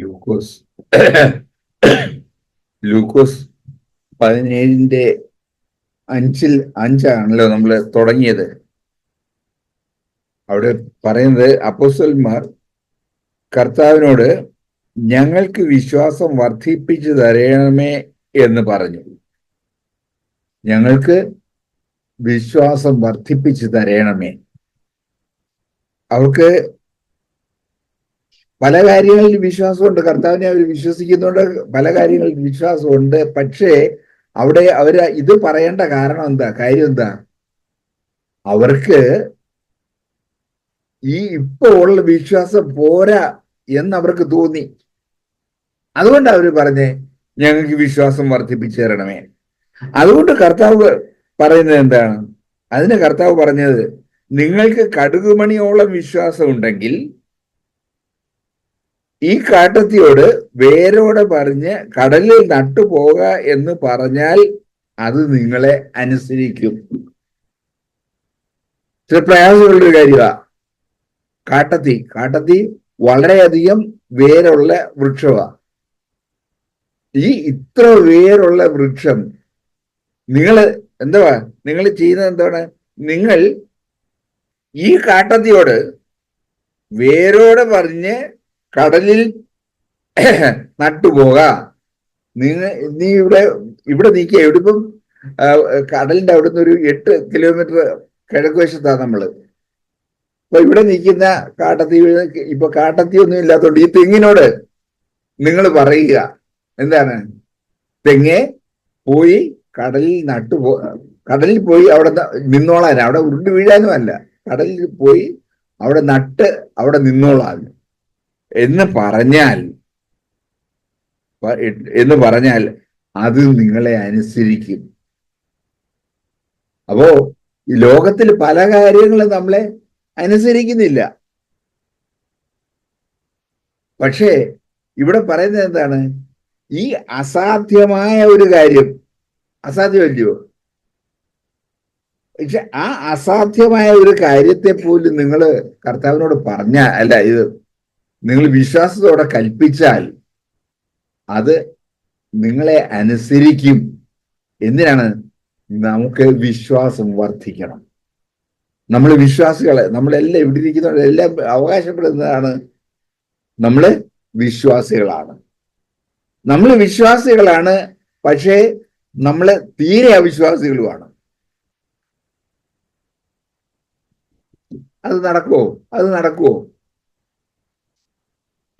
ലൂക്കോസ് ലൂക്കോസ് പതിനേഴിന്റെ അഞ്ചിൽ അഞ്ചാണല്ലോ നമ്മൾ തുടങ്ങിയത്. അവിടെ പറയുന്നത് അപ്പോസ്റ്റൽമാർ കർത്താവിനോട് ഞങ്ങൾക്ക് വിശ്വാസം വർദ്ധിപ്പിച്ചു തരണമേ എന്ന് പറഞ്ഞു. ഞങ്ങൾക്ക് വിശ്വാസം വർദ്ധിപ്പിച്ചു തരണമേ. അവർക്ക് പല കാര്യങ്ങളിൽ വിശ്വാസമുണ്ട്. കർത്താവിനെ അവർ വിശ്വസിക്കുന്നുണ്ട് പല കാര്യങ്ങളിൽ വിശ്വാസമുണ്ട്. പക്ഷേ അവിടെ അവർ ഇത് പറയേണ്ട കാരണം എന്താ? കാര്യം എന്താ? അവർക്ക് ഈ ഇപ്പൊ ഉള്ള വിശ്വാസം പോരാ എന്ന് അവർക്ക് തോന്നി. അതുകൊണ്ട് അവർ പറഞ്ഞേ ഞങ്ങൾക്ക് വിശ്വാസം വർദ്ധിപ്പിച്ചു തരണമേ. അതുകൊണ്ട് കർത്താവ് പറയുന്നത് എന്താണ്? അതിന് കർത്താവ് പറഞ്ഞത് നിങ്ങൾക്ക് കടുകുമണിയോളം വിശ്വാസം ഉണ്ടെങ്കിൽ ഈ കാട്ടത്തിയോട് വേരോടെ പറഞ്ഞ് കടലിൽ നട്ടുപോക എന്ന് പറഞ്ഞാൽ അത് നിങ്ങളെ അനുസരിക്കും. ചില പ്രയാസമുള്ളൊരു കാര്യമാ കാട്ടത്തി കാട്ടത്തി വളരെയധികം വേരുള്ള വൃക്ഷമാ ഈ ഇത്ര വേരുള്ള വൃക്ഷം നിങ്ങൾ എന്തുവാ? നിങ്ങൾ ചെയ്യുന്നത് എന്താണ്? നിങ്ങൾ ഈ കാട്ടത്തിയോട് വേരോടെ പറഞ്ഞ് കടലിൽ നട്ടുപോക. നീ നീ ഇവിടെ ഇവിടെ നീക്കിയ ഇവിടെ ഇപ്പം കടലിന്റെ അവിടുന്ന് ഒരു എട്ട് കിലോമീറ്റർ കിഴക്ക് വശത്താണ് നമ്മൾ. അപ്പൊ ഇവിടെ നിൽക്കുന്ന കാട്ടത്തി ഇപ്പൊ കാട്ടത്തി ഒന്നും ഇല്ലാത്തതുകൊണ്ട് ഈ തെങ്ങിനോട് നിങ്ങൾ പറയുക. എന്താണ്? തെങ്ങെ പോയി കടലിൽ നട്ടു പോ കടലിൽ പോയി അവിടെ നിന്നോളാൻ. അവിടെ ഉരുണ്ട് വീഴാനും അല്ല കടലിൽ പോയി അവിടെ നട്ട് അവിടെ നിന്നോളാൻ. എന്ന് പറഞ്ഞാൽ എന്ന് പറഞ്ഞാൽ അത് നിങ്ങളെ അനുസരിക്കും. അപ്പോ ലോകത്തിൽ പല കാര്യങ്ങളും നമ്മളെ അനുസരിക്കുന്നില്ല. പക്ഷേ ഇവിടെ പറയുന്നത് എന്താണ്? ഈ അസാധ്യമായ ഒരു കാര്യം അസാധ്യമല്ലയോ? പക്ഷെ ആ അസാധ്യമായ ഒരു കാര്യത്തെ പോലും നിങ്ങൾ കർത്താവിനോട് പറഞ്ഞ അല്ല ഇത് നിങ്ങൾ വിശ്വാസത്തോടെ കൽപ്പിച്ചാൽ അത് നിങ്ങളെ അനുസരിക്കും. എന്തിനാണ്? നമുക്ക് വിശ്വാസം വർദ്ധിക്കണം. നമ്മൾ വിശ്വാസികളെ നമ്മളെല്ലാം ഇവിടെ ഇരിക്കുന്നവരെല്ലാം അവകാശപ്പെടുന്നതാണ് നമ്മൾ വിശ്വാസികളാണ്. നമ്മൾ വിശ്വാസികളാണ് പക്ഷേ നമ്മൾ തീരെ അവിശ്വാസികളുമാണ്. അത് നടക്കുമോ അത് നടക്കുമോ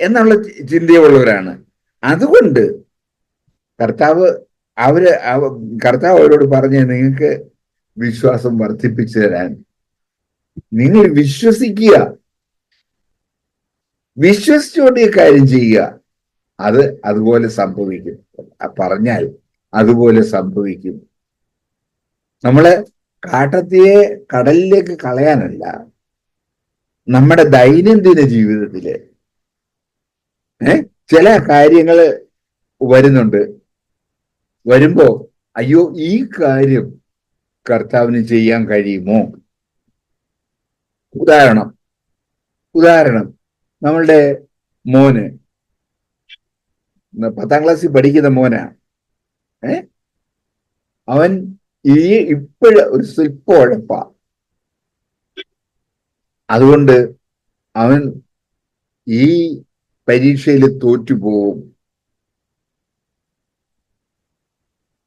എന്നുള്ള ചിന്തയുള്ളവരാണ്. അതുകൊണ്ട് കർത്താവ് അവർ കർത്താവ് അവരോട് പറഞ്ഞ നിങ്ങൾക്ക് വിശ്വാസം വർദ്ധിപ്പിച്ചു തരാൻ. നിങ്ങൾ വിശ്വസിക്കുക. വിശ്വസിച്ചുകൊണ്ട് ഈ കാര്യം ചെയ്യുക. അത് അതുപോലെ സംഭവിക്കും. പറഞ്ഞാൽ അതുപോലെ സംഭവിക്കും. നമ്മൾ കാട്ടത്തിയെ കടലിലേക്ക് കളയാനല്ല നമ്മുടെ ദൈനംദിന ജീവിതത്തിൽ ഏ? ചില കാര്യങ്ങൾ വരുന്നുണ്ട്. വരുമ്പോ അയ്യോ ഈ കാര്യം കർത്താവിന് ചെയ്യാൻ കഴിയുമോ? ഉദാഹരണം. ഉദാഹരണം. നമ്മളുടെ മോന്. പത്താം ക്ലാസ്സിൽ പഠിക്കുന്ന മോനാ. ഏ? അവൻ ഈ ഇപ്പോഴ ഒരു സ്വല്പ ഉഴപ്പ അതുകൊണ്ട് അവൻ ഈ പരീക്ഷയിൽ തോറ്റുപോവും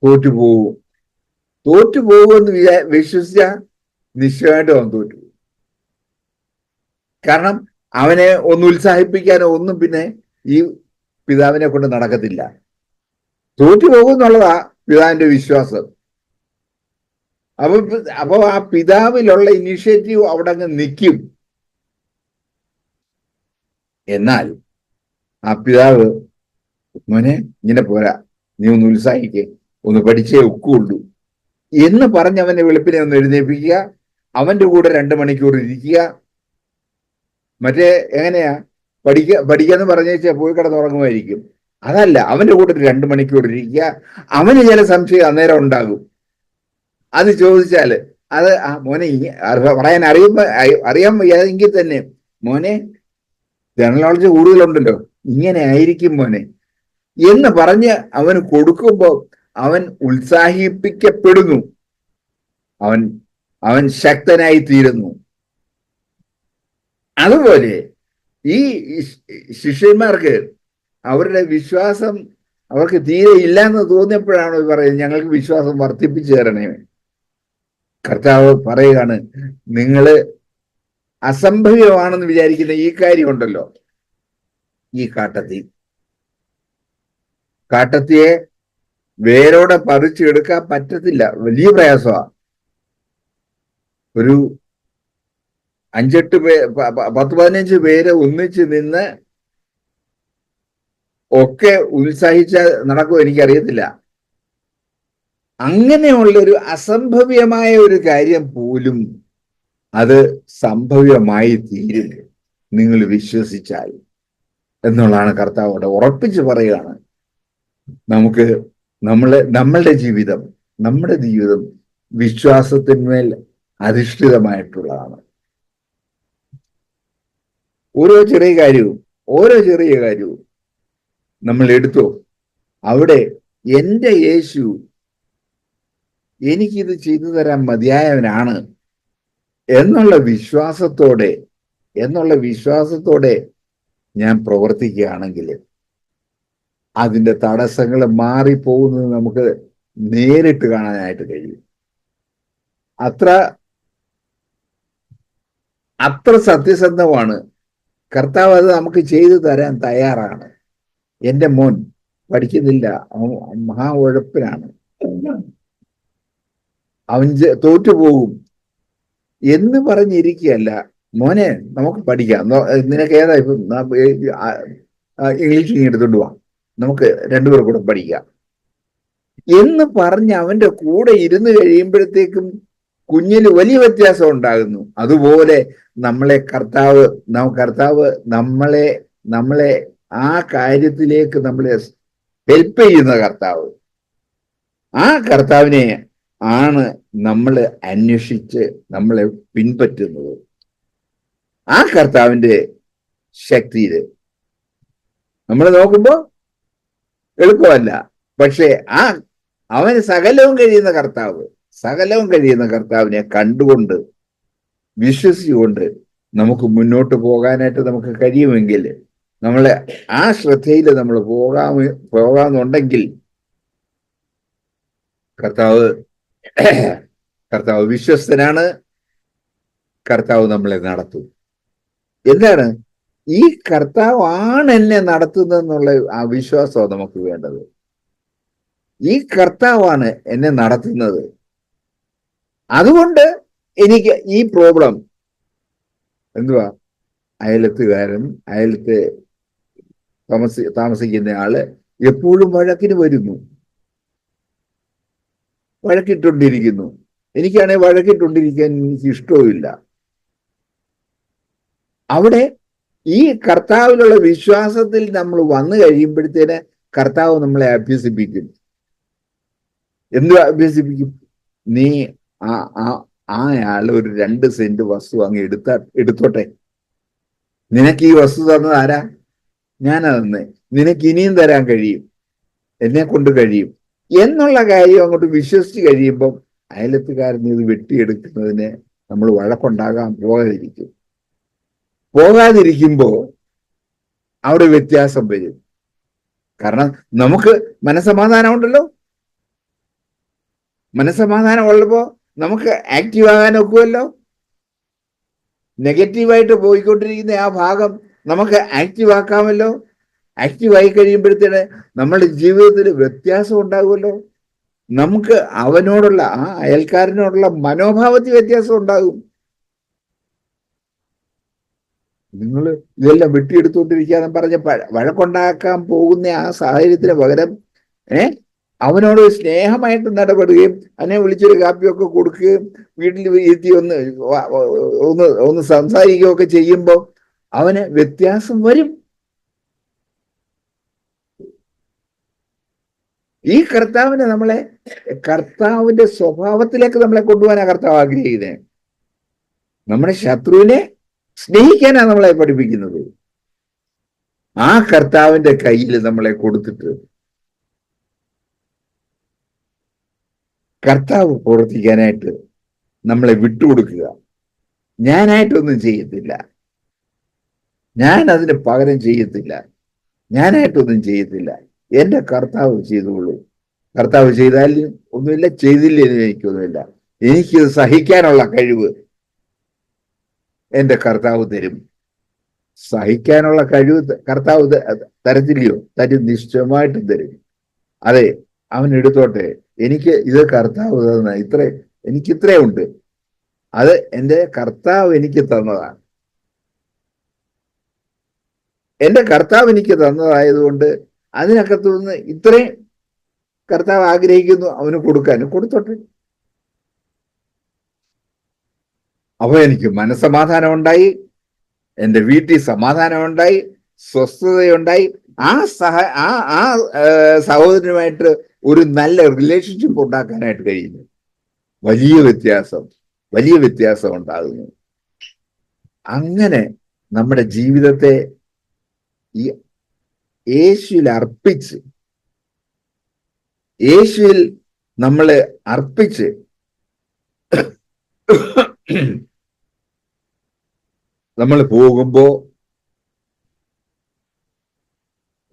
തോറ്റുപോവും തോറ്റുപോകുമെന്ന് വിചാ വിശ്വസിച്ച നിശ്ചയമായിട്ടും അവൻ തോറ്റുപോകും കാരണം അവനെ ഒന്ന് ഉത്സാഹിപ്പിക്കാനോ ഒന്നും പിന്നെ ഈ പിതാവിനെ കൊണ്ട് നടക്കത്തില്ല. തോറ്റുപോകും എന്നുള്ളതാ പിതാവിന്റെ വിശ്വാസം. അപ്പൊ അപ്പൊ ആ പിതാവിലുള്ള ഇനിഷ്യേറ്റീവ് അവിടെ അങ്ങ് നിൽക്കും. എന്നാൽ ആ പിതാവ് മോനെ ഇങ്ങനെ പോരാ. നീ ഒന്ന് ഉത്സാഹിക്കേ. ഒന്ന് പഠിച്ചേ ഒക്കുള്ളൂ. എന്ന് പറഞ്ഞ് അവനെ വെളുപ്പിനെ ഒന്ന് എഴുന്നേൽപ്പിക്കുക അവന്റെ കൂടെ രണ്ട് മണിക്കൂർ ഇരിക്കുക. മറ്റേ എങ്ങനെയാ? പഠിക്ക പഠിക്കാന്ന് പറഞ്ഞ പോയി കിടന്നുറങ്ങുമായിരിക്കും അതല്ല അവന്റെ കൂടെ ഒരു രണ്ട് മണിക്കൂർ ഇരിക്കുക. അവന് ചില സംശയം അന്നേരം ഉണ്ടാകും. അത് ചോദിച്ചാൽ അത് ആ മോനെ പറയാൻ അറിയുമ്പോ അറിയാൻ വയ്യാതെങ്കിൽ തന്നെ മോനെ ജനറൽ നോളജ് കൂടുതലുണ്ടല്ലോ. ഇങ്ങനെ ആയിരിക്കും മോനെ. എന്ന് പറഞ്ഞ് അവന് കൊടുക്കുമ്പോൾ അവൻ ഉത്സാഹിപ്പിക്കപ്പെടുന്നു. അവൻ അവൻ ശക്തനായി തീരുന്നു. അതുപോലെ ഈ ശിഷ്യന്മാർക്ക് അവരുടെ വിശ്വാസം അവർക്ക് തീരെ ഇല്ല എന്ന് തോന്നിയപ്പോഴാണ് പറയുന്നത്? ഞങ്ങൾക്ക് വിശ്വാസം വർദ്ധിപ്പിച്ചു തരണേ. കർത്താവ് പറയുകയാണ് നിങ്ങൾ അസംഭവ്യമാണെന്ന് വിചാരിക്കുന്ന ഈ കാര്യമുണ്ടല്ലോ ഈ കാട്ടത്തി. കാട്ടത്തിയെ വേരോടെ പറിച്ചെടുക്കാൻ പറ്റത്തില്ല. വലിയ പ്രയാസമാണ് ഒരു അഞ്ചെട്ട് പേ പത്ത് പതിനഞ്ച് പേര് ഒന്നിച്ച് നിന്ന് ഒക്കെ ഉത്സാഹിച്ച നടക്കും എനിക്കറിയത്തില്ല. അങ്ങനെയുള്ള ഒരു അസംഭവ്യമായ ഒരു കാര്യം പോലും അത് സംഭവ്യമായി തീരും നിങ്ങൾ വിശ്വസിച്ചാൽ. എന്നുള്ളതാണ് കർത്താവ് അവിടെ ഉറപ്പിച്ച് പറയുകയാണ്. നമുക്ക് നമ്മളെ നമ്മളുടെ ജീവിതം നമ്മുടെ ജീവിതം വിശ്വാസത്തിന്മേൽ അധിഷ്ഠിതമായിട്ടുള്ളതാണ്. ഓരോ ചെറിയ കാര്യവും ഓരോ ചെറിയ കാര്യവും നമ്മൾ എടുത്തു? അവിടെ എന്റെ യേശു എനിക്കിത് ചെയ്തു തരാൻ മതിയായവനാണ് എന്നുള്ള വിശ്വാസത്തോടെ എന്നുള്ള വിശ്വാസത്തോടെ ഞാൻ പ്രവർത്തിക്കുകയാണെങ്കിൽ അതിന്റെ തടസ്സങ്ങൾ മാറിപ്പോകുന്നത് നമുക്ക് നേരിട്ട് കാണാനായിട്ട് കഴിയും. അത്ര അത്ര സത്യസന്ധമാണ്. കർത്താവ് അത് നമുക്ക് ചെയ്തു തരാൻ തയ്യാറാണ്. എന്റെ മോൻ പഠിക്കുന്നില്ല. അവൻ മഹാ ഉഴപ്പിനാണ് അവൻ തോറ്റുപോകും എന്ന് പറഞ്ഞിരിക്കുകയല്ല. മോനെ നമുക്ക് പഠിക്കാം. നിനക്ക് ഏതാ ഇപ്പം ഇംഗ്ലീഷ് നീ എടുത്തോണ്ട് പോവാം നമുക്ക് രണ്ടുപേർ കൂടെ പഠിക്കാം. എന്ന് പറഞ്ഞ് അവന്റെ കൂടെ ഇരുന്ന് കഴിയുമ്പോഴത്തേക്കും കുഞ്ഞിന് വലിയ വ്യത്യാസം ഉണ്ടാകുന്നു. അതുപോലെ നമ്മളെ കർത്താവ് കർത്താവ് നമ്മളെ നമ്മളെ ആ കാര്യത്തിലേക്ക് നമ്മളെ ഹെൽപ്പ് ചെയ്യുന്ന കർത്താവ്. ആ കർത്താവിനെ ആണ് നമ്മൾ അന്വേഷിച്ച് നമ്മളെ പിൻപറ്റുന്നത്. ആ കർത്താവിന്റെ ശക്തിയിൽ. നമ്മൾ നോക്കുമ്പോ എളുപ്പമല്ല. പക്ഷെ ആ അവന് സകലവും കഴിയുന്ന കർത്താവ് സകലവും കഴിയുന്ന കർത്താവിനെ കണ്ടുകൊണ്ട് വിശ്വസിച്ചുകൊണ്ട് നമുക്ക് മുന്നോട്ട് പോകാനായിട്ട് നമുക്ക് കഴിയുമെങ്കിൽ നമ്മളെ ആ ശ്രദ്ധയിൽ നമ്മൾ പോകാ പോകാമെന്നുണ്ടെങ്കിൽ കർത്താവ് കർത്താവ് വിശ്വസ്തനാണ്. കർത്താവ് നമ്മളെ നടത്തും. എന്താണ്? ഈ കർത്താവ് ആണ് എന്നെ നടത്തുന്നതെന്നുള്ള ആ വിശ്വാസമാണ് നമുക്ക് വേണ്ടത്? ഈ കർത്താവാണ് എന്നെ നടത്തുന്നത്. അതുകൊണ്ട് എനിക്ക് ഈ പ്രോബ്ലം എന്തുവാ? അയലത്തുകാരൻ അയലത്ത് താമസി താമസിക്കുന്ന ആൾ എപ്പോഴും വഴക്കിന് വരുന്നു. വഴക്കിട്ടുകൊണ്ടിരിക്കുന്നു എനിക്കാണെങ്കിൽ വഴക്കിട്ടുകൊണ്ടിരിക്കാൻ എനിക്ക് ഇഷ്ടവുമില്ല. അവിടെ ഈ കർത്താവിലുള്ള വിശ്വാസത്തിൽ നമ്മൾ വന്നു കഴിയുമ്പോഴത്തേന് കർത്താവ് നമ്മളെ അഭ്യസിപ്പിക്കും. എന്ത് അഭ്യസിപ്പിക്കും? നീ ആ ആ ആൾ ഒരു രണ്ട് സെന്റ് വസ്തു അങ്ങ് എടുത്ത എടുത്തോട്ടെ. നിനക്ക് ഈ വസ്തു തന്നത് ആരാ? ഞാനാ തന്നെ. നിനക്ക് ഇനിയും തരാൻ കഴിയും. എന്നെ കൊണ്ട് കഴിയും. എന്നുള്ള കാര്യം അങ്ങോട്ട് വിശ്വസിച്ച് കഴിയുമ്പം അയലത്തുകാരൻ ഇത് വെട്ടിയെടുക്കുന്നതിന് നമ്മൾ വഴക്കുണ്ടാകാൻ പോകാതിരിക്കും. പോകാതിരിക്കുമ്പോ അവിടെ വ്യത്യാസം വരും. കാരണം നമുക്ക് മനസമാധാനം ഉണ്ടല്ലോ. മനസമാധാനം ഉള്ളപ്പോ നമുക്ക് ആക്റ്റീവ് ആകാൻ ഒക്കുമല്ലോ നെഗറ്റീവായിട്ട് പോയിക്കൊണ്ടിരിക്കുന്ന ആ ഭാഗം നമുക്ക് ആക്റ്റീവ് ആക്കാമല്ലോ. ആക്റ്റീവ് ആയി കഴിയുമ്പോഴത്തേന് നമ്മുടെ ജീവിതത്തിൽ വ്യത്യാസം ഉണ്ടാകുമല്ലോ. നമുക്ക് അവനോടുള്ള ആ അയൽക്കാരനോടുള്ള മനോഭാവത്തിൽ വ്യത്യാസം ഉണ്ടാകും. നിങ്ങൾ ഇതെല്ലാം വെട്ടിയെടുത്തുകൊണ്ടിരിക്കാന്ന് പറഞ്ഞ വഴക്കുണ്ടാക്കാൻ പോകുന്ന ആ സാഹചര്യത്തിന് പകരം ഏ? അവനോട് സ്നേഹമായിട്ട് നടപെടുകയും അതിനെ വിളിച്ചൊരു കാപ്പിയൊക്കെ കൊടുക്കുകയും വീട്ടിൽ ഇരുത്തി ഒന്ന് ഒന്ന് ഒന്ന് സംസാരിക്കുകയൊക്കെ ചെയ്യുമ്പോൾ അവന് വ്യത്യാസം വരും. ഈ കർത്താവിനെ നമ്മളെ കർത്താവിന്റെ സ്വഭാവത്തിലേക്ക് നമ്മളെ കൊണ്ടുപോകാനാ കർത്താവ് ആഗ്രഹിക്കുന്നത്. നമ്മുടെ ശത്രുവിനെ സ്നേഹിക്കാനാണ് നമ്മളെ പഠിപ്പിക്കുന്നത്. ആ കർത്താവിന്റെ കയ്യിൽ നമ്മളെ കൊടുത്തിട്ട് കർത്താവ് പ്രവർത്തിക്കാനായിട്ട് നമ്മളെ വിട്ടുകൊടുക്കുക. ഞാനായിട്ടൊന്നും ചെയ്യത്തില്ല. ഞാൻ അതിന് പകരം ചെയ്യത്തില്ല. ഞാനായിട്ടൊന്നും ചെയ്യത്തില്ല. എന്റെ കർത്താവ് ചെയ്തുകൊള്ളൂ. കർത്താവ് ചെയ്താലും ഒന്നുമില്ല ചെയ്തില്ലെങ്കിലും എനിക്കൊന്നുമില്ല. എനിക്കിത് സഹിക്കാനുള്ള കഴിവ് എന്റെ കർത്താവ് തരും. സഹിക്കാനുള്ള കഴിവ് കർത്താവ് തരത്തില്ലയോ? തരും നിശ്ചയമായിട്ടും തരും. അതെ അവൻ എടുത്തോട്ടെ. എനിക്ക് ഇത് കർത്താവ് തന്ന ഇത്ര എനിക്ക് ഇത്രേ ഉണ്ട്. അത് എന്റെ കർത്താവ് എനിക്ക് തന്നതാണ്. എന്റെ കർത്താവ് എനിക്ക് തന്നതായതുകൊണ്ട് അതിനകത്തു നിന്ന് ഇത്രയും കർത്താവ് ആഗ്രഹിക്കുന്നു അവന് കൊടുക്കാൻ കൊടുത്തോട്ടെ. അപ്പൊ എനിക്ക് മനസ്സമാധാനം ഉണ്ടായി എന്റെ വീട്ടിൽ സമാധാനം ഉണ്ടായി സ്വസ്ഥതയുണ്ടായി. ആ സഹ ആ ആ സഹോദരനുമായിട്ട് ഒരു നല്ല റിലേഷൻഷിപ്പ് ഉണ്ടാക്കാനായിട്ട് കഴിയുന്നു. വലിയ വ്യത്യാസം വലിയ വ്യത്യാസം ഉണ്ടാകുന്നു. അങ്ങനെ നമ്മുടെ ജീവിതത്തെ ഈ യേശുവിൽ അർപ്പിച്ച് യേശുവിൽ നമ്മളെ അർപ്പിച്ച് നമ്മൾ പോകുമ്പോൾ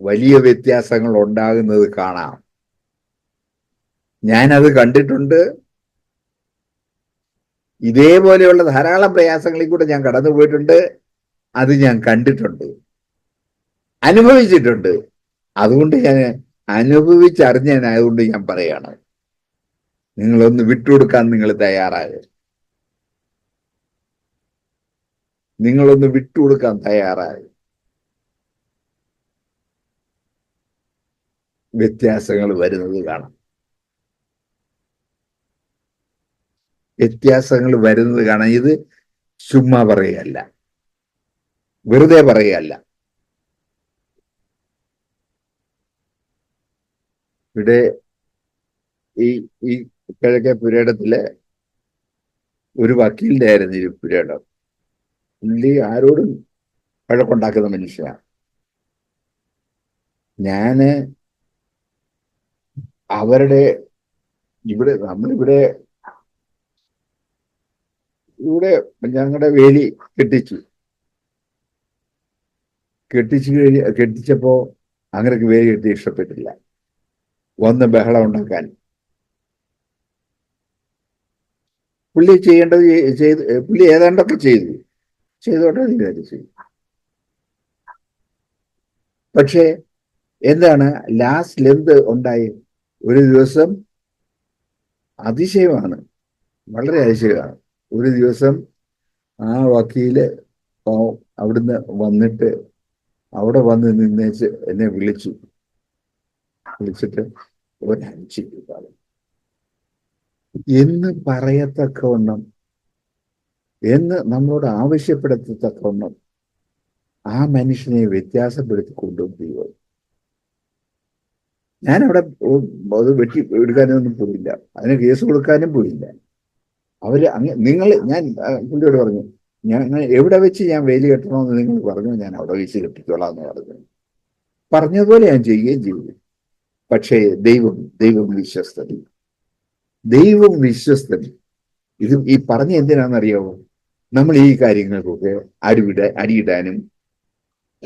വലിയ വ്യത്യാസങ്ങൾ ഉണ്ടാകുന്നത് കാണാം. ഞാനത് കണ്ടിട്ടുണ്ട്. ഇതേപോലെയുള്ള ധാരാളം പ്രയാസങ്ങളിൽ കൂടെ ഞാൻ കടന്നു പോയിട്ടുണ്ട്. അത് ഞാൻ കണ്ടിട്ടുണ്ട്. അനുഭവിച്ചിട്ടുണ്ട്. അതുകൊണ്ട് ഞാൻ അനുഭവിച്ചറിഞ്ഞായതുകൊണ്ട് ഞാൻ പറയാണ്. നിങ്ങളൊന്ന് വിട്ടുകൊടുക്കാൻ നിങ്ങൾ തയ്യാറാകുക നിങ്ങളൊന്ന് വിട്ടുകൊടുക്കാൻ തയ്യാറായി. വ്യത്യാസങ്ങൾ വരുന്നത് കാണാം. വ്യത്യാസങ്ങൾ വരുന്നത് കാണാം. ഇത് ചുമ്മാ പറയുകയല്ല. വെറുതെ പറയുകയല്ല. ഇവിടെ ഈ ഈ കിഴക്കേ പുരേടത്തിലെ ഒരു വക്കീലിന്റെ ആയിരുന്നു ഈ പുരേടം. പുള്ളി ആരോടും വഴക്കുണ്ടാക്കുന്ന മനുഷ്യനാണ് ഞാൻ അവരുടെ ഇവിടെ നമ്മളിവിടെ ഇവിടെ ഞങ്ങളുടെ വേലി കെട്ടിച്ചു. കെട്ടിച്ചു കഴിഞ്ഞ് കെട്ടിച്ചപ്പോ അങ്ങനെയൊക്കെ വേലി കെട്ടി ഇഷ്ടപ്പെട്ടില്ല. വന്ന് ബഹളം ഉണ്ടാക്കാൻ. പുള്ളി ചെയ്യേണ്ടത് ചെയ്- ചെയ്ത് പുള്ളി ഏതാണ്ടൊക്കെ ചെയ്തു. ചെയ്തോട്ടെ നീ കാര്യം ചെയ്യും പക്ഷേ എന്താണ് ലാസ്റ്റ് ലെന്ത് ഉണ്ടായി ഒരു ദിവസം അതിശയമാണ്. വളരെ അതിശയമാണ്. ഒരു ദിവസം ആ വക്കീൽ അവിടുന്ന് വന്നിട്ട് അവിടെ വന്ന് നിന്നേച്ച് എന്നെ വിളിച്ചു. വിളിച്ചിട്ട് ഒരഞ്ച് എന്ന് പറയത്തക്കവണ്ണം എന്ന് നമ്മളോട് ആവശ്യപ്പെടത്തക്കവണ്ണം ആ മനുഷ്യനെ വ്യത്യാസപ്പെടുത്തി ദൈവം ഞാൻ അവിടെ അത് വെട്ടി എടുക്കാനൊന്നും പോയില്ല. അതിന് കേസ് കൊടുക്കാനും പോയില്ല. അവർ അങ്ങ് നിങ്ങൾ ഞാൻ പുള്ളിയോട് പറഞ്ഞു ഞാൻ എവിടെ വെച്ച് ഞാൻ വേലി കെട്ടണമെന്ന് നിങ്ങൾ പറഞ്ഞു ഞാൻ അവിടെ വെച്ച് കെട്ടിക്കോളാം എന്ന് പറഞ്ഞു. പറഞ്ഞതുപോലെ ഞാൻ ചെയ്യുകയും ചെയ്തു. പക്ഷേ ദൈവം ദൈവം വിശ്വസ്തൻ. ദൈവം വിശ്വസ്തൻ. ഇത് ഈ പറഞ്ഞ എന്തിനാണെന്നറിയാമോ നമ്മൾ ഈ കാര്യങ്ങൾക്കൊക്കെ അടിവിട അടിയിടാനും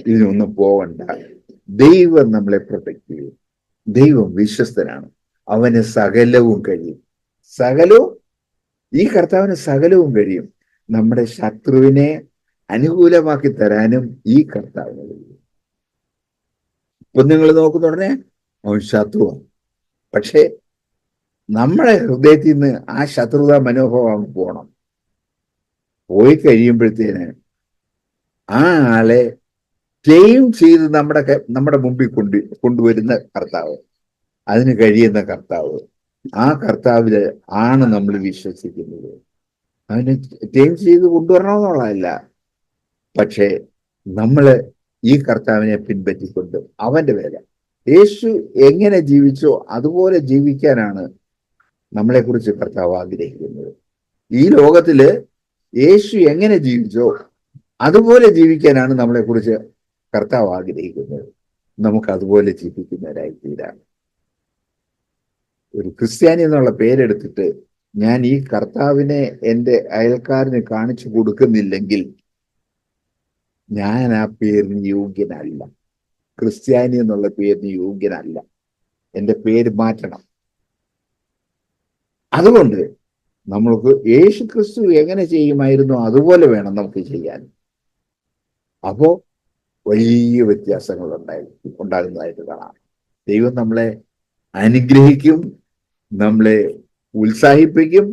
ഇതിനൊന്നും പോകണ്ട ദൈവം നമ്മളെ പ്രൊട്ടക്ട് ചെയ്യും. ദൈവം വിശ്വസ്തനാണ്. അവന് സകലവും കഴിയും. സകലവും? ഈ കർത്താവിന് സകലവും കഴിയും. നമ്മുടെ ശത്രുവിനെ അനുകൂലമാക്കി തരാനും ഈ കർത്താവിന് കഴിയും. ഇപ്പൊ നിങ്ങൾ നോക്കുന്ന ഉടനെ അവൻ ശത്രുവാണ്. പക്ഷേ നമ്മുടെ ഹൃദയത്തിൽ നിന്ന് ആ ശത്രുത മനോഭാവം പോണം. പോയി കഴിയുമ്പോഴത്തേന് ആ ആളെ ക്ലെയിം ചെയ്ത് നമ്മുടെ നമ്മുടെ മുമ്പിൽ കൊണ്ട് കൊണ്ടുവരുന്ന കർത്താവ്. അതിന് കഴിയുന്ന കർത്താവ്. ആ കർത്താവിൽ ആണ് നമ്മൾ വിശ്വസിക്കുന്നത്. അവന് ക്ലെയിം ചെയ്ത് കൊണ്ടുവരണമെന്നുള്ളതല്ല. പക്ഷേ നമ്മൾ ഈ കർത്താവിനെ പിൻപറ്റിക്കൊണ്ട് അവന്റെ വേല യേശു എങ്ങനെ ജീവിച്ചോ അതുപോലെ ജീവിക്കാനാണ് നമ്മളെ കുറിച്ച് കർത്താവ് ആഗ്രഹിക്കുന്നത്. ഈ ലോകത്തിൽ യേശു എങ്ങനെ ജീവിച്ചോ അതുപോലെ ജീവിക്കാനാണ് നമ്മളെ കുറിച്ച് കർത്താവ് ആഗ്രഹിക്കുന്നത്. നമുക്ക് അതുപോലെ ജീവിക്കുന്നവരായി തീരാം ഒരു ക്രിസ്ത്യാനി എന്നുള്ള പേരെടുത്തിട്ട് ഞാൻ ഈ കർത്താവിനെ എന്റെ അയൽക്കാരന് കാണിച്ചു കൊടുക്കുന്നില്ലെങ്കിൽ ഞാൻ ആ പേരിന് യോഗ്യനല്ല. ക്രിസ്ത്യാനി എന്നുള്ള പേരിന് യോഗ്യനല്ല. എന്റെ പേര് മാറ്റണം. അതുകൊണ്ട് നമ്മൾക്ക് യേശു ക്രിസ്തു എങ്ങനെ ചെയ്യുമായിരുന്നു അതുപോലെ വേണം നമുക്ക് ചെയ്യാൻ. അപ്പോ വലിയ വ്യത്യാസങ്ങൾ ഉണ്ടായി ഉണ്ടാകുന്നതായിട്ട് കാണാം. ദൈവം നമ്മളെ അനുഗ്രഹിക്കും നമ്മളെ ഉത്സാഹിപ്പിക്കും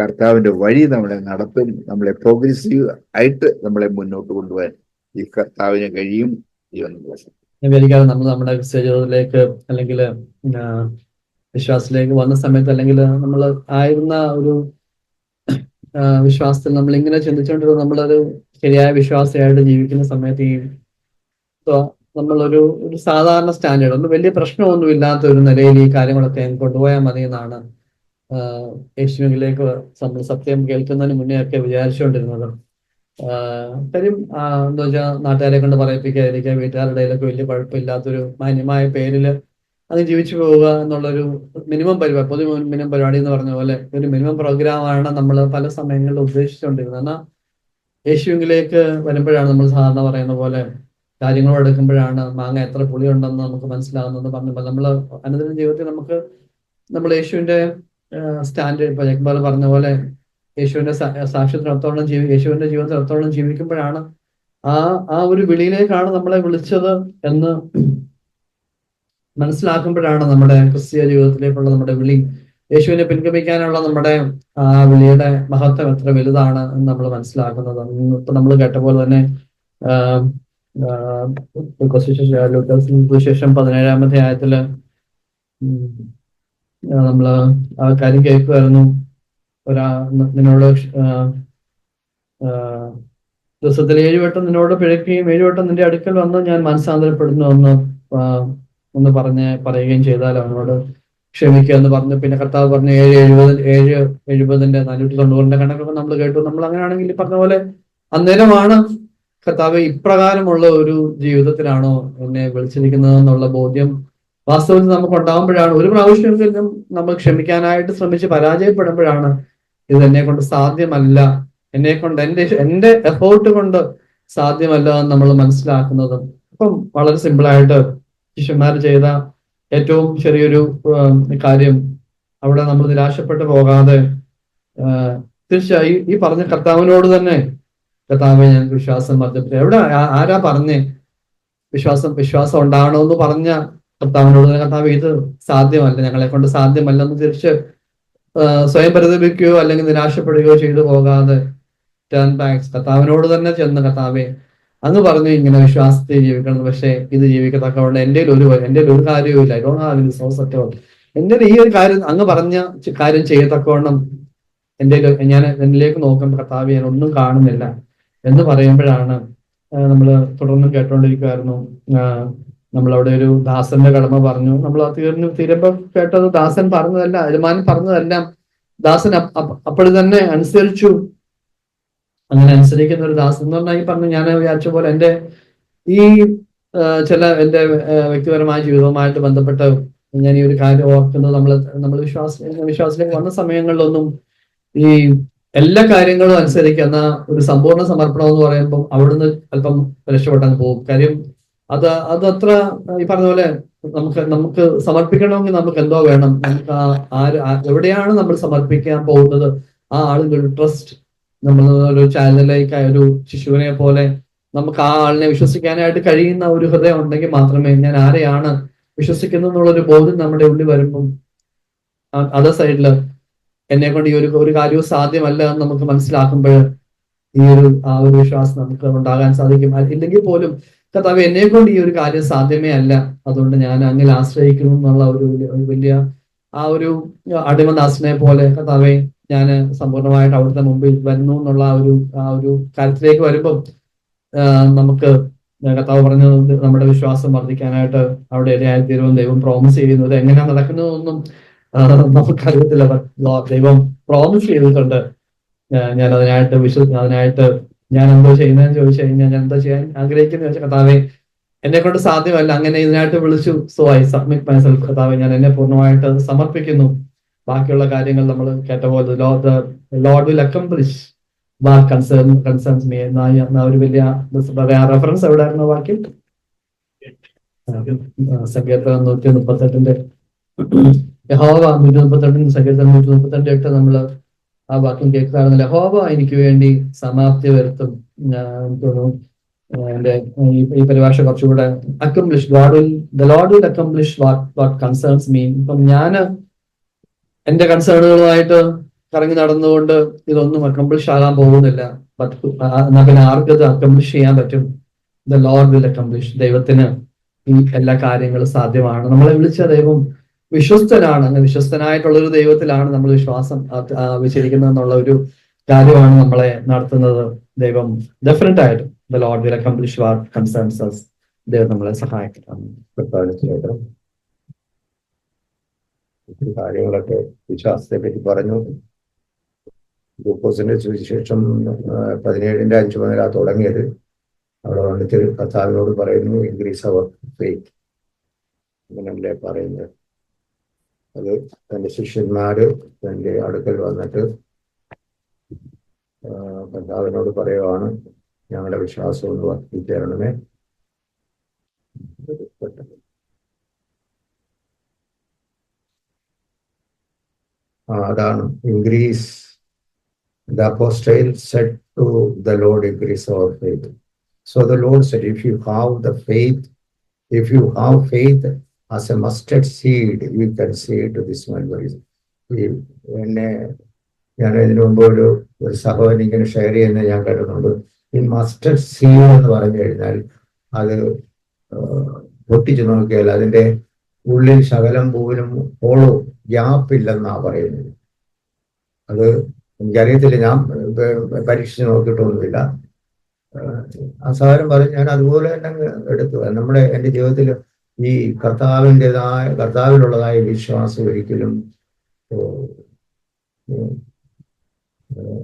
കർത്താവിന്റെ വഴി നമ്മളെ നടത്തും നമ്മളെ പ്രോഗ്രസീവ് ആയിട്ട് നമ്മളെ മുന്നോട്ട് കൊണ്ടുപോകാൻ ഈ കർത്താവിന് കഴിയും. ദൈവം നമ്മൾ നമ്മുടെ ജീവിതത്തിലേക്ക് അല്ലെങ്കിൽ വിശ്വാസത്തിലേക്ക് വന്ന സമയത്ത് അല്ലെങ്കിൽ നമ്മൾ ആയിരുന്ന ഒരു വിശ്വാസത്തിൽ നമ്മൾ ഇങ്ങനെ ചിന്തിച്ചുകൊണ്ടിരുന്ന നമ്മളൊരു ശരിയായ വിശ്വാസിയായിട്ട് ജീവിക്കുന്ന സമയത്ത് ഈ നമ്മളൊരു ഒരു സാധാരണ സ്റ്റാൻഡേർഡ് ഒന്നും വലിയ പ്രശ്നമൊന്നും ഇല്ലാത്ത ഒരു നിലയിൽ ഈ കാര്യങ്ങളൊക്കെ കൊണ്ടുപോയാൽ മതി എന്നാണ് യേശുവിലേക്ക് നമ്മൾ സത്യം കേൾക്കുന്നതിന് മുന്നേ ഒക്കെ വിചാരിച്ചുകൊണ്ടിരുന്നത്. തരും എന്താ വെച്ചാൽ നാട്ടുകാരെ കൊണ്ട് പറയിപ്പിക്കാതിരിക്കുക വീട്ടുകാരുടെ ഇടയിലൊക്കെ വലിയ കുഴപ്പമില്ലാത്തൊരു മാന്യമായ പേരിൽ അത് ജീവിച്ചു പോവുക എന്നുള്ളൊരു മിനിമം പരിപാടി പൊതു മിനിമം പരിപാടി എന്ന് പറഞ്ഞ പോലെ ഒരു മിനിമം പ്രോഗ്രാമാണ് നമ്മൾ പല സമയങ്ങളിലും ഉദ്ദേശിച്ചുകൊണ്ടിരുന്നത്. എന്നാൽ യേശുവിലേക്ക് വരുമ്പോഴാണ് നമ്മൾ സാധാരണ പറയുന്ന പോലെ കാര്യങ്ങളോട് എടുക്കുമ്പോഴാണ് മാങ്ങ എത്ര പുളിയുണ്ടെന്ന് നമുക്ക് മനസ്സിലാകുന്നത് പറഞ്ഞപ്പോൾ നമ്മൾ അനുദിന ജീവിതത്തിൽ നമുക്ക് നമ്മൾ യേശുവിന്റെ സ്റ്റാൻഡേർഡ് ഇപ്പൊ ജഗ്ബാൽ പറഞ്ഞ പോലെ യേശുവിന്റെ സാക്ഷ്യത്തിനൊത്തോളം ജീവി യേശുവിന്റെ ജീവിതത്തിനൊത്തോളം ജീവിക്കുമ്പോഴാണ് ആ ആ ഒരു വിളിയിലേക്കാണ് നമ്മളെ വിളിച്ചത് എന്ന് മനസ്സിലാക്കുമ്പോഴാണ് നമ്മുടെ ക്രിസ്തീയ ജീവിതത്തിലേക്കുള്ള നമ്മുടെ വിളി യേശുവിനെ പിൻഗമിക്കാനുള്ള നമ്മുടെ ആ വിളിയുടെ മഹത്വം എത്ര വലുതാണ് എന്ന് നമ്മൾ മനസ്സിലാക്കുന്നത്. ഇപ്പൊ നമ്മൾ കേട്ട പോലെ തന്നെ ശേഷം പതിനേഴാമത്തെ ആയത്തിൽ നമ്മൾ ആ കാര്യം കേൾക്കുമായിരുന്നു ഒരാ നിന്നോട് ദിവസത്തിൽ ഏഴുവട്ടം നിന്നോട് പിഴയ്ക്കുകയും ഏഴുവട്ടം നിന്റെ അടുക്കൽ വന്ന് ഞാൻ മനസ്സാന്തരപ്പെടുന്നു എന്ന് ആ, ഒന്ന് പറഞ്ഞ് പറയുകയും ചെയ്താൽ അവനോട് ക്ഷമിക്കുക എന്ന് പറഞ്ഞു. പിന്നെ കർത്താവ് പറഞ്ഞു ഏഴ് എഴുപത് ഏഴ് എഴുപതിന്റെ നാനൂറ്റി തൊണ്ണൂറിന്റെ കണക്കൊക്കെ നമ്മൾ കേട്ടു. നമ്മൾ അങ്ങനെയാണെങ്കിൽ പറഞ്ഞ പോലെ അന്നേരമാണ് കർത്താവ് ഇപ്രകാരമുള്ള ഒരു ജീവിതത്തിലാണോ എന്നെ വിളിച്ചിരിക്കുന്നത് എന്നുള്ള ബോധ്യം വാസ്തവത്തിൽ നമുക്ക് ഉണ്ടാകുമ്പോഴാണ് ഒരു പ്രാവശ്യമെങ്കിലും നമ്മൾ ക്ഷമിക്കാനായിട്ട് ശ്രമിച്ച് പരാജയപ്പെടുമ്പോഴാണ് ഇത് എന്നെ കൊണ്ട് സാധ്യമല്ല. എന്നെ കൊണ്ട് എന്റെ എന്റെ എഫേർട്ട് കൊണ്ട് സാധ്യമല്ല എന്ന് നമ്മൾ മനസ്സിലാക്കുന്നതും. അപ്പം വളരെ സിമ്പിളായിട്ട് ശിഷ്യന്മാർ ചെയ്ത ഏറ്റവും ചെറിയൊരു കാര്യം അവിടെ നമ്മൾ നിരാശപ്പെട്ടു പോകാതെ തീർച്ചയായും ഈ പറഞ്ഞ കർത്താവിനോട് തന്നെ കർത്താവ് ഞാൻ വിശ്വാസം വർദ്ധിപ്പിച്ചു. എവിടെ ആരാ പറഞ്ഞ്? വിശ്വാസം വിശ്വാസം ഉണ്ടാകണമെന്ന് പറഞ്ഞ കർത്താവിനോട് തന്നെ കർത്താവ് ഇത് സാധ്യമല്ല. ഞങ്ങളെ കൊണ്ട് സാധ്യമല്ലെന്ന് തിരിച്ച് സ്വയം പ്രതിപിക്കുകയോ അല്ലെങ്കിൽ നിരാശപ്പെടുകയോ ചെയ്തു പോകാതെ ടേൺ ബാക്സ് കർത്താവിനോട് തന്നെ ചെന്ന് കർത്താവെ അങ്ങ് പറഞ്ഞു ഇങ്ങനെ വിശ്വാസത്തെ ജീവിക്കണം പക്ഷേ ഇത് ജീവിക്കത്തക്കവണ്ണം എന്റെ ഒരു എന്റെ ഒരു കാര്യവും ഇല്ല. I don't have at all എന്റെ ഈ ഒരു കാര്യം അങ്ങ് പറഞ്ഞ കാര്യം ചെയ്യത്തക്കവണ്ണം എന്റെ ഞാൻ എന്നിലേക്ക് നോക്കുമ്പോൾ കർത്താവ് ഞാൻ ഒന്നും കാണുന്നില്ല എന്ന് പറയുമ്പോഴാണ് നമ്മൾ തുടർന്നും കേട്ടോണ്ടിരിക്കുമായിരുന്നു നമ്മളവിടെ ഒരു ദാസന്റെ കടമ പറഞ്ഞു. നമ്മൾ തീർന്ന് തീരുമ്പോ കേട്ടത് ദാസൻ പറഞ്ഞതല്ല യജമാനൻ പറഞ്ഞതെല്ലാം ദാസൻ അപ്പോൾ തന്നെ അനുസരിച്ചു. അങ്ങനെ അനുസരിക്കുന്ന ഒരു ദാസൻ എന്ന് പറഞ്ഞാൽ ഈ പറഞ്ഞു ഞാൻ വിചാരിച്ച പോലെ എന്റെ ഈ ചില എന്റെ വ്യക്തിപരമായ ജീവിതവുമായിട്ട് ബന്ധപ്പെട്ട് ഞാൻ ഈ ഒരു കാര്യം ഓർക്കുന്നത് നമ്മൾ നമ്മൾ വിശ്വാസ വിശ്വാസത്തിലേക്ക് വന്ന സമയങ്ങളിലൊന്നും ഈ എല്ലാ കാര്യങ്ങളും അനുസരിക്കുന്ന ഒരു സമ്പൂർണ സമർപ്പണം എന്ന് പറയുമ്പോൾ അവിടുന്ന് അല്പം രക്ഷപ്പെട്ടാൽ പോകും. കാര്യം അത് അത് അത്ര ഈ പറഞ്ഞ പോലെ നമുക്ക് നമുക്ക് സമർപ്പിക്കണമെങ്കിൽ നമുക്ക് എന്തോ വേണം. നമുക്ക് ആ ആര് എവിടെയാണ് നമ്മൾ സമർപ്പിക്കാൻ പോകുന്നത്? ആ ആളുകൾ ട്രസ്റ്റ് നമ്മൾ ഒരു ചാനലിലേക്ക് ഒരു ശിശുവിനെ പോലെ നമുക്ക് ആ ആളിനെ വിശ്വസിക്കാനായിട്ട് കഴിയുന്ന ഒരു ഹൃദയം ഉണ്ടെങ്കിൽ മാത്രമേ ഞാൻ ആരെയാണ് വിശ്വസിക്കുന്നത് എന്നുള്ളൊരു ബോധം നമ്മുടെ ഉള്ളിൽ വരുമ്പം അതർ സൈഡിൽ എന്നെ കൊണ്ട് ഈ ഒരു ഒരു കാര്യവും സാധ്യമല്ല എന്ന് നമുക്ക് മനസ്സിലാക്കുമ്പോൾ ഈ ഒരു ആ ഒരു വിശ്വാസം നമുക്ക് ഉണ്ടാകാൻ സാധിക്കും. ഇല്ലെങ്കിൽ പോലും കർത്താവ് എന്നെ കൊണ്ട് ഈ ഒരു കാര്യം സാധ്യമേ അല്ല. അതുകൊണ്ട് ഞാൻ അങ്ങിൽ ആശ്രയിക്കുന്നു എന്നുള്ള ഒരു വലിയ- ഒരു വലിയ ആ ഒരു അടിമദാസനെ പോലെ കർത്താവെ ഞാൻ സമ്പൂർണമായിട്ട് അവിടുത്തെ മുമ്പിൽ വരുന്നു എന്നുള്ള ഒരു ആ ഒരു കാര്യത്തിലേക്ക് വരുമ്പം നമുക്ക് കർത്താവ് പറഞ്ഞത് നമ്മുടെ വിശ്വാസം വർദ്ധിക്കാനായിട്ട് അവിടെ ഇടയായി തീരുമെന്ന് ദൈവം പ്രോമിസ് ചെയ്യുന്നത് എങ്ങനെ നമുക്ക് നമുക്കറിയത്തില്ല. ദൈവം പ്രോമിസ് ചെയ്തിട്ടുണ്ട്. ഞാൻ അതിനായിട്ട് വിശ്വ അതിനായിട്ട് ഞാൻ എന്തോ ചെയ്യുന്നതെന്ന് ചോദിച്ചു കഴിഞ്ഞാൽ ഞാൻ എന്താ ചെയ്യാൻ ആഗ്രഹിക്കുന്ന ചോദിച്ച കർത്താവെ എന്നെ കൊണ്ട് സാധ്യമല്ല. അങ്ങനെ ഇതിനായിട്ട് വിളിച്ചു. സോ ഐ സബ്മിറ്റ് മൈസെൽഫ് കർത്താവെ ഞാൻ എന്നെ പൂർണമായിട്ട് സമർപ്പിക്കുന്നു. ബാക്കിയുള്ള കാര്യങ്ങൾ നമ്മൾ കേട്ട പോലെ Lord will accomplish what concern concerns me എന്ന ഒരു വലിയ റെഫറൻസ് എവിടെയായിരുന്നു വാക്യം? സങ്കീർത്തനം നൂറ്റി മുപ്പത്തെട്ടിന്റെ യഹോവ നൂറ്റി മുപ്പത്തെട്ടിന് സങ്കീർത്തനം നൂറ്റി മുപ്പത്തെട്ട് എട്ട് നമ്മൾ ആ വാക്യം കേൾക്കാറുണ്ട് യഹോവ എനിക്ക് വേണ്ടി സമാപ്തി വരുത്തും. ഞാൻ എന്റെ ഈ പരിഭാഷ കുറച്ചുകൂടെ accomplish God will the Lord will accomplish what what concerns me ഇപ്പം ഞാൻ എന്റെ കൺസേണുകളുമായിട്ട് കറങ്ങി നടന്നുകൊണ്ട് ഇതൊന്നും അക്കംപ്ലിഷ് ആകാൻ പോകുന്നില്ല. ബട്ട് എന്നാ പിന്നെ ആർക്കും ഇത് അക്കംപ്ലിഷ് ചെയ്യാൻ പറ്റും? ദ ലോർഡ് വിൽ അക്കംപ്ലിഷ് ദൈവത്തിന് ഈ എല്ലാ കാര്യങ്ങളും സാധ്യമാണ്. നമ്മളെ വിളിച്ച ദൈവം വിശ്വസ്തനാണ്. അങ്ങനെ വിശ്വസ്തനായിട്ടുള്ള ഒരു ദൈവത്തിലാണ് നമ്മൾ വിശ്വാസം വെച്ചിരിക്കുന്നത് എന്നുള്ള ഒരു കാര്യമാണ് നമ്മളെ നടത്തുന്നത്. ദൈവം ഡെഫിനറ്റ് ആയിട്ടും. The Lord will accomplish our concerns ദൈവം നമ്മളെ സ്തോത്രം. ഒത്തിരി കാര്യങ്ങളൊക്കെ വിശ്വാസത്തെ പറ്റി പറഞ്ഞു. ഗ്ലൂക്കോസിന്റെ സുവിശേഷം പതിനേഴിന്റെ അഞ്ചു മുതലാ തുടങ്ങിയത്. അവിടെ വന്നിട്ട് കർത്താവിനോട് പറയുന്നു ഇൻക്രീസ് അവർ ഫെയ്ത്ത് അങ്ങനല്ലേ പറയുന്നത്. അത് തന്റെ ശിഷ്യന്മാര് തന്റെ അടുക്കൽ വന്നിട്ട് കർത്താവിനോട് പറയുവാണ് ഞങ്ങളുടെ വിശ്വാസം ഒന്ന് വർദ്ധിച്ചേരണമേ ആ, അതാണ്. Increase the apostle said to the Lord increase our faith so the Lord said if you have the faith if you have faith as a mustard seed you can seed this mulberry ഈ എന്നെ ഞാൻ ഇതിനു മുമ്പ് ഒരു ഒരു സഹോദരൻ ഇങ്ങനെ share ചെയ്യുന്നത് ഞാൻ കേട്ടിട്ടുണ്ട്. ഈ മസ്റ്റഡ് സീഡ് എന്ന് പറഞ്ഞു കഴിഞ്ഞാൽ അത് പൊട്ടിച്ചു നോക്കിയാൽ അതിന്റെ ഉള്ളിൽ ശകലം പോലും ഹോളോ ഗ്യാപ്പ് ഇല്ലെന്നാ പറയുന്നത്. അത് എനിക്കറിയത്തില്ല ഞാൻ പരീക്ഷിച്ച് നോക്കിയിട്ടൊന്നുമില്ല. അസാരം പറഞ്ഞ് ഞാൻ അതുപോലെ തന്നെ എടുത്തു. നമ്മുടെ എന്റെ ജീവിതത്തിൽ ഈ കർത്താവിന്റെതായ കർത്താവിലുള്ളതായ വിശ്വാസം ഒരിക്കലും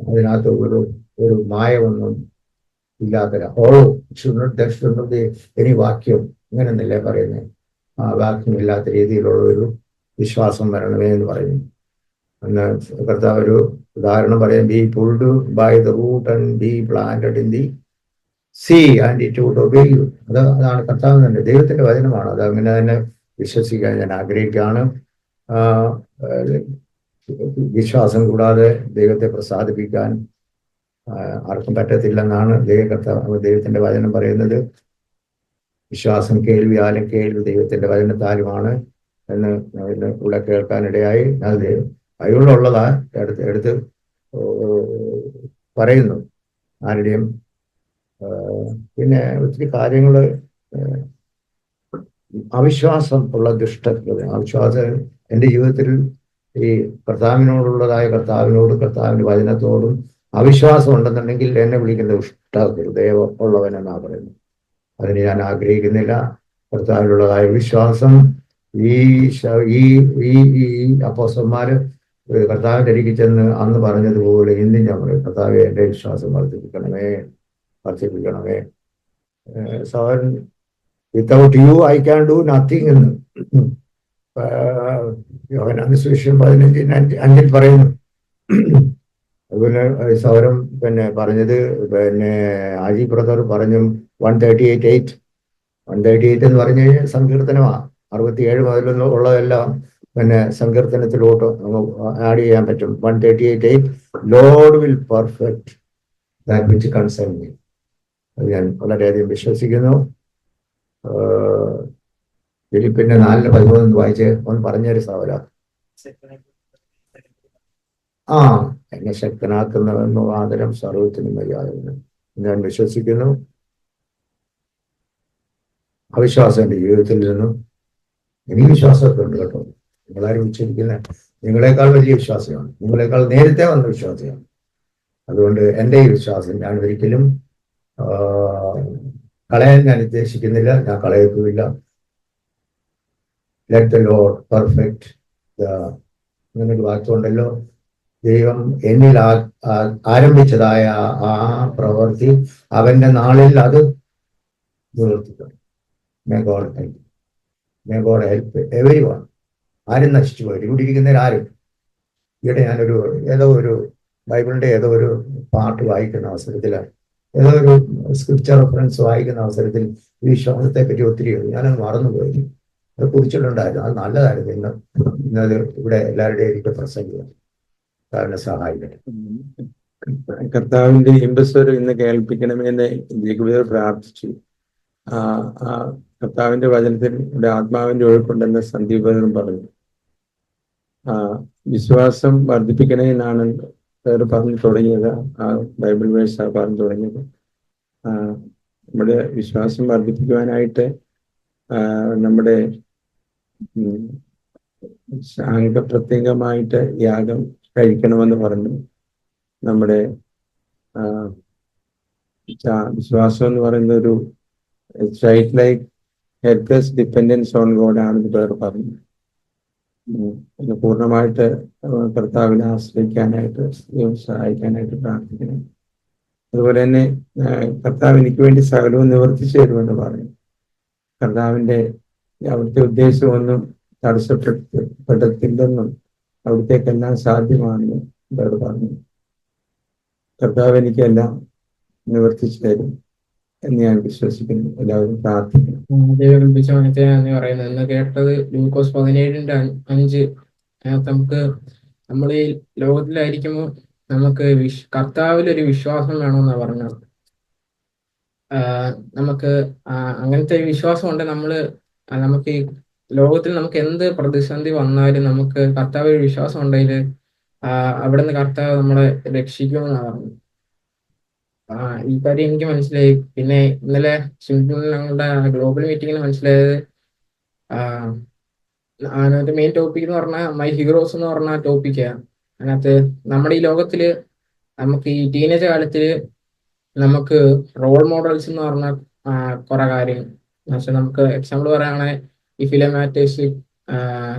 അതിനകത്ത് ഒരു ഒരു മായമൊന്നും ഇല്ലാത്തല്ല ഹോളോ ശുണ്ടി എനി വാക്യം ഇങ്ങനെന്നല്ലേ പറയുന്നത് ആ വാക്യം ഇല്ലാത്ത രീതിയിലുള്ള ഒരു വിശ്വാസം വരണമേ എന്ന് പറയും അന്ന് കർത്താവ് ഒരു ഉദാഹരണം പറയാം. Be pulled by the root and be planted in the sea and it would obey you അത് അതാണ് കർത്താവ് തന്നെ. ദൈവത്തിന്റെ വചനമാണ്. അത് അങ്ങനെ തന്നെ വിശ്വസിക്കാൻ ഞാൻ ആഗ്രഹിക്കുകയാണ്. വിശ്വാസം കൂടാതെ ദൈവത്തെ പ്രസാദിപ്പിക്കാൻ ആർക്കും പറ്റത്തില്ലെന്നാണ് ദൈവകർത്താവ് ദൈവത്തിന്റെ വചനം പറയുന്നത്. വിശ്വാസം കേൾവിയാലും കേൾവി ദൈവത്തിന്റെ വചനത്താലുമാണ്. എന്ന് ഇവിടെ കേൾക്കാനിടയായി. അത് ബൈബിളിലുള്ളതാ എടുത്ത് എടുത്ത് പറയുന്നു. ആരുടെയും പിന്നെ ഒത്തിരി കാര്യങ്ങൾ അവിശ്വാസം ഉള്ള ദുഷ്ടത അവിശ്വാസം എന്റെ ജീവിതത്തിൽ ഈ കർത്താവിനോടുള്ളതായ കർത്താവിനോടും കർത്താവിന്റെ വചനത്തോടും അവിശ്വാസം ഉണ്ടെന്നുണ്ടെങ്കിൽ എന്നെ വിളിക്കേണ്ട ദുഷ്ട ഹൃദയം ഉള്ളവനെന്നാ പറയുന്നത്. അതിന് ഞാൻ ആഗ്രഹിക്കുന്നില്ല. കർത്താവിനുള്ളതായ വിശ്വാസം ഈ ഈ ഈ ഈ അപ്പോസന്മാര് കർത്താവിന്റെ അരികിൽ ചെന്ന് അന്ന് പറഞ്ഞതുപോലെ ഇന്നും ഞാൻ പറയും കർത്താവെ എന്റെ വിശ്വാസം വർദ്ധിപ്പിക്കണമേ വർദ്ധിപ്പിക്കണമേ. Sawan without you I can do nothing എന്ന്. യോഹനാന്റെ സുവിശേഷം പതിനഞ്ചിന് അഞ്ച് അഞ്ചിൽ പറയുന്നു. അതുപോലെ സൗരം പിന്നെ പറഞ്ഞത് പിന്നെ ആജി ബ്രദർ പറഞ്ഞു one thirty eight eight one thirty eight എന്ന് പറഞ്ഞു കഴിഞ്ഞാൽ സങ്കീർത്തനമാണ് അറുപത്തിയേഴ് മുതൽ ഉള്ളതെല്ലാം പിന്നെ സങ്കീർത്തനത്തിലോട്ട് ആഡ് ചെയ്യാൻ പറ്റും. One thirty eight eight Lord will perfect that which concern me അത് ഞാൻ വളരെയധികം വിശ്വസിക്കുന്നു. ഫിലിപ്പിന്റെ നാലിന് പതിമൂന്ന് വായിച്ച് ഒന്ന് പറഞ്ഞൊരു സവല. ആ എന്നെ ശക്തനാക്കുന്നവെന്ന് ആദരം സർവത്തിനും മര്യാദ ഞാൻ വിശ്വസിക്കുന്നു. അവിശ്വാസം എന്റെ ജീവിതത്തിൽ നിന്നും എനിക്ക് വിശ്വാസമൊക്കെ ഉണ്ട് കേട്ടോ. നിങ്ങളാരും വിളിച്ചിരിക്കുന്ന നിങ്ങളെക്കാൾ വലിയ വിശ്വാസമാണ് നിങ്ങളെക്കാൾ നേരത്തെ വന്ന വിശ്വാസമാണ് അതുകൊണ്ട് എന്റെ ഈ വിശ്വാസം ഞാൻ ഒരിക്കലും കളയാൻ ഞാൻ ഉദ്ദേശിക്കുന്നില്ല. ഞാൻ കളയത്തുമില്ല. ലെറ്റ് ദ ലോഡ് പെർഫെക്റ്റ് അങ്ങനൊരു വാക്കുണ്ടല്ലോ ദൈവം എന്നിൽ ആരംഭിച്ചതായ ആ പ്രവൃത്തി അവന്റെ നാളിൽ അത് നിവർത്തിക്കണം may God help me God help everyone ആരും നശിച്ചു പോയി ഇവിടെ ഇരിക്കുന്നവർ ആരും ഈയിടെ ഞാനൊരു ഏതോ ഒരു ബൈബിളിന്റെ ഏതോ ഒരു പാട്ട് വായിക്കുന്ന അവസരത്തിൽ ഏതോ ഒരു സ്ക്രിപ്ചർ റെഫറൻസ് വായിക്കുന്ന അവസരത്തിൽ ഈ വിശ്വാസത്തെ പറ്റി ഒത്തിരി ഞാനത് മറന്നുപോയി. അത് കുറിച്ചിട്ടുണ്ടായിരുന്നു. അത് നല്ലതായിരുന്നു. ഇന്ന് ഇന്നത് ഇവിടെ എല്ലാവരുടെയും എനിക്ക് പ്രസംഗിക്കാം കാരണം സഹായിക്കട്ടെ കർത്താവിന്റെ ഇമ്പസ്വരം ഇന്ന് കേൾപ്പിക്കണമെന്ന് ജഗുബേർ പ്രാർത്ഥിച്ചു. കർത്താവിന്റെ വചനത്തിൽ ഇവിടെ ആത്മാവിന്റെ ഒഴുക്കുണ്ടെന്ന് സന്ദീപനും പറഞ്ഞു. വിശ്വാസം വർദ്ധിപ്പിക്കണമെന്നാണ് വേറെ പറഞ്ഞു തുടങ്ങിയത്. ആ ബൈബിൾ വേഴ്സ് ആ പറഞ്ഞു തുടങ്ങിയത്. നമ്മുടെ വിശ്വാസം വർദ്ധിപ്പിക്കുവാനായിട്ട് നമ്മുടെ ഉം, സാങ്കപ്രത്യേകമായിട്ട് യാഗം കഴിക്കണമെന്ന് പറഞ്ഞു. നമ്മുടെ വിശ്വാസം എന്ന് പറയുന്ന ഒരു child like helpless dependence on God ആണെന്ന് പേർ പറഞ്ഞു. പിന്നെ പൂർണമായിട്ട് കർത്താവിനെ ആശ്രയിക്കാനായിട്ട് സഹായിക്കാനായിട്ട് പ്രാർത്ഥിക്കണം അതുപോലെ തന്നെ കർത്താവ് എനിക്ക് വേണ്ടി സകലവും നിവർത്തിച്ചു തരുമെന്ന് പറഞ്ഞു കർത്താവിന്റെ അവിടുത്തെ ഉദ്ദേശമൊന്നും തടസ്സപ്പെടത്തില്ലെന്നും അവിടത്തേക്കെല്ലാം സാധ്യമാണെന്നും പേർ പറഞ്ഞു കർത്താവ് എനിക്കെല്ലാം നിവർത്തിച്ചു തരും. എന്ന് ഞാൻ വിശ്വസിക്കുന്നു. എല്ലാവരും എന്ന് പറയുന്നത് ഇന്ന് കേട്ടത് ഗ്ലൂക്കോസ് പതിനേഴിന്റെ അഞ്ച്. നമുക്ക് നമ്മൾ ഈ ലോകത്തിലായിരിക്കുമ്പോൾ നമുക്ക് വിശ് കർത്താവിൽ ഒരു വിശ്വാസം വേണമെന്നാണ് പറഞ്ഞത്. നമുക്ക് അങ്ങനത്തെ വിശ്വാസം ഉണ്ട് നമ്മൾ നമുക്ക് ഈ ലോകത്തിൽ നമുക്ക് എന്ത് പ്രതിസന്ധി വന്നാലും നമുക്ക് കർത്താവിൽ ഒരു വിശ്വാസം ഉണ്ടെങ്കിൽ അവിടുന്ന് കർത്താവ് നമ്മളെ രക്ഷിക്കുമെന്നാണ് പറഞ്ഞത്. ആ ഈ കാര്യം എനിക്ക് മനസ്സിലായി. പിന്നെ ഇന്നലെ സിംപിൾ ഞങ്ങളുടെ ഗ്ലോബൽ മീറ്റിംഗിൽ മനസ്സിലായത് അതിനകത്ത് മെയിൻ ടോപ്പിക് എന്ന് പറഞ്ഞാൽ മൈ ഹീറോസ് എന്ന് പറഞ്ഞ ടോപ്പിക്കാണ് അതിനകത്ത് നമ്മുടെ ഈ ലോകത്തിൽ നമുക്ക് ഈ ടീനേജ് കാലത്തിൽ നമുക്ക് റോൾ മോഡൽസ് എന്ന് പറഞ്ഞ കുറെ കാര്യങ്ങൾ പക്ഷെ നമുക്ക് എക്സാമ്പിൾ പറയുകയാണെങ്കിൽ ഈ ഫിലിം ആക്ടേഴ്സ്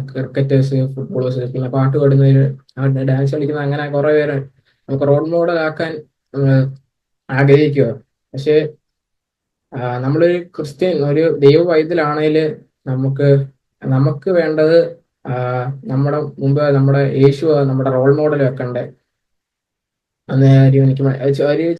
ക്രിക്കറ്റേഴ്സ് ഫുട്ബോളേഴ്സ് പിന്നെ പാട്ട് പാടുന്നവര് ഡാൻസ് കളിക്കുന്ന അങ്ങനെ കുറെ പേര് നമുക്ക് റോൾ മോഡൽ ആക്കാൻ ആഗ്രഹിക്കുക. പക്ഷെ നമ്മളൊരു ക്രിസ്ത്യൻ ഒരു ദൈവ പൈതലാണെങ്കിൽ നമുക്ക് നമുക്ക് വേണ്ടത് നമ്മുടെ മുമ്പ് നമ്മുടെ യേശു നമ്മുടെ റോൾ മോഡൽ വെക്കണ്ടേ അന്നേരം എനിക്ക് ഒരു